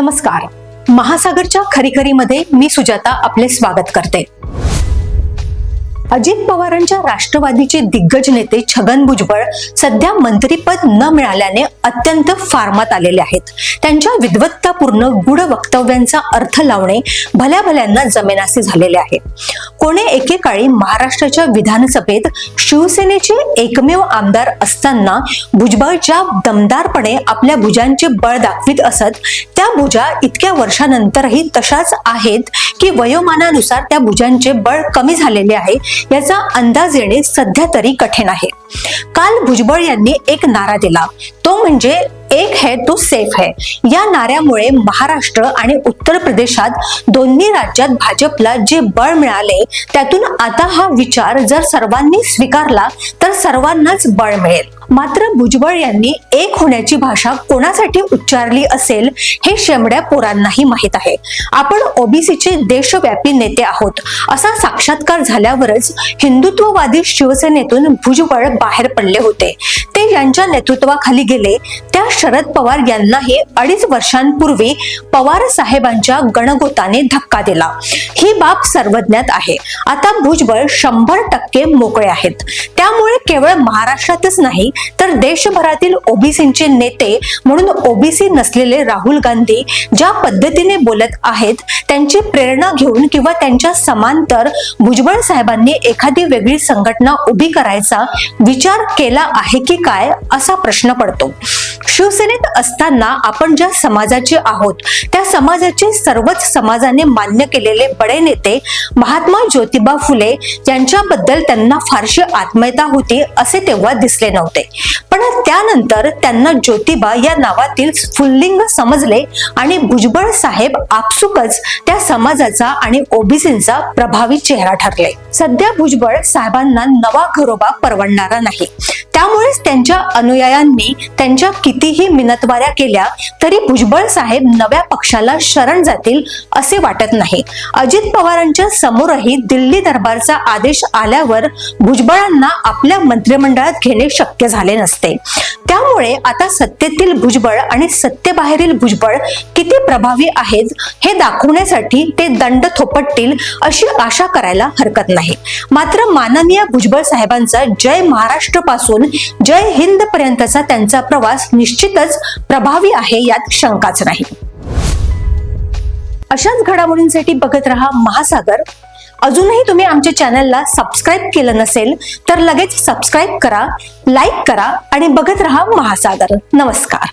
नमस्कार. महासागरच्या खरीखरीमध्ये मी सुजाता आपले स्वागत करते. अजित पवारांच्या राष्ट्रवादीचे दिग्गज नेते छगन भुजबळ सध्या मंत्रीपद न मिळाल्याने अत्यंत फार्मात आलेले आहेत. त्यांच्या विद्वत्तापूर्ण गुढ वक्तव्यांचा अर्थ लावणे भल्या भल्यांना जमेनासे झालेले आहे. कोणे एकेकाळी महाराष्ट्राच्या विधानसभेत शिवसेनेचे एकमेव आमदार असताना भुजबळ ज्या दमदारपणे आपल्या भुजांचे बळ दाखवित असत त्या भुजा इतक्या वर्षानंतरही तशाच आहेत की वयोमानानुसार त्या भुजांचे बळ कमी झालेले आहे याचा अंदाज येणे सध्या तरी कठीण आहे. काल भुजबळ यांनी एक नारा दिला. तो म्हणजे एक है तो सेफ है. या नाऱ्यामुळे महाराष्ट्र आणि उत्तर प्रदेशात दोन्ही राज्यात भाजपला जे बळ मिळाले त्यातून आता हा विचार जर सर्वांनी स्वीकारला तर सर्वांनाच बळ मिळेल. मात्र भुजबळ यांनी एक होण्याची भाषा कोणासाठी उच्चारली असेल हे शेमड्या पोरांनाही माहीत आहे. आपण ओबीसीचे देशव्यापी नेते आहोत. असा साक्षात्कार झाल्यावरच हिंदुत्ववादी शिवसेनेतून भुजबळ बाहेर पडले होते. ते यांच्या नेतृत्वाखाली गेले. त्या शरद पवार यांनाही अडीच वर्षांपूर्वी पवार साहेबांच्या गणगोताने धक्का दिला. ही बाब सर्वज्ञात आहे. आता भुजबळ शंभर टक्के मोकळे आहेत. त्यामुळे केवळ महाराष्ट्रातच नाही तर देशभरातील ओबीसींचे नेते म्हणून ओबीसी नसलेले राहुल गांधी ज्या पद्धतीने बोलत आहेत त्यांची प्रेरणा घेऊन किंवा त्यांच्या समांतर भुजबळ साहेबांनी एखादी वेगळी संघटना उभी करायचा विचार केला आहे की काय असा प्रश्न पडतो. शिवसेनेत असताना आपण ज्या समाजाचे आहोत त्या समाजाचे सर्वच समाजाने मान्य केलेले बडे नेते महात्मा ज्योतिबा फुले यांच्याबद्दल त्यांना फारशी आत्मीयता होती असे तेव्हा दिसले नव्हते. पण त्यानंतर त्यांना ज्योतिबा या नावातील फुल्लिंग समजले आणि भुजबळ साहेब आपसुकच त्या समाजाचा आणि ओबीसींचा प्रभावी चेहरा ठरले. सध्या भुजबळ साहेबांना नवा घरोबा परवडणारा नाही. त्यामुळेच त्यांच्या अनुयायांनी त्यांच्या कितीही मिनतवाऱ्या केल्या तरी भुजबळ साहेब नव्या पक्षाला शरण जातील असे वाटत नाही. अजित पवारांच्या समोरही दिल्ली दरबारचा आदेश आल्यावर भुजबळांना आपल्या मंत्रिमंडळात घेणे शक्य झाले नसते. त्यामुळे आता सत्तेतील भुजबळ आणि सत्तेबाहेरील भुजबळ किती प्रभावी आहेत हे दाखवण्यासाठी ते दंड थोपटतील अशी आशा करायला हरकत नाही. मात्र माननीय भुजबळ साहेबांचा जय महाराष्ट्रपासून जय हिंद पर्यंतचा त्यांचा प्रवास निश्चितच प्रभावी आहे यात शंकाच नाही. अशाच घडामोडींसाठी बघत रहा महासागर. अजूनही तुम्ही आमच्या चॅनलला सबस्क्राईब केलं नसेल तर लगेच सबस्क्राईब करा लाईक करा आणि बघत रहा महासागर. नमस्कार.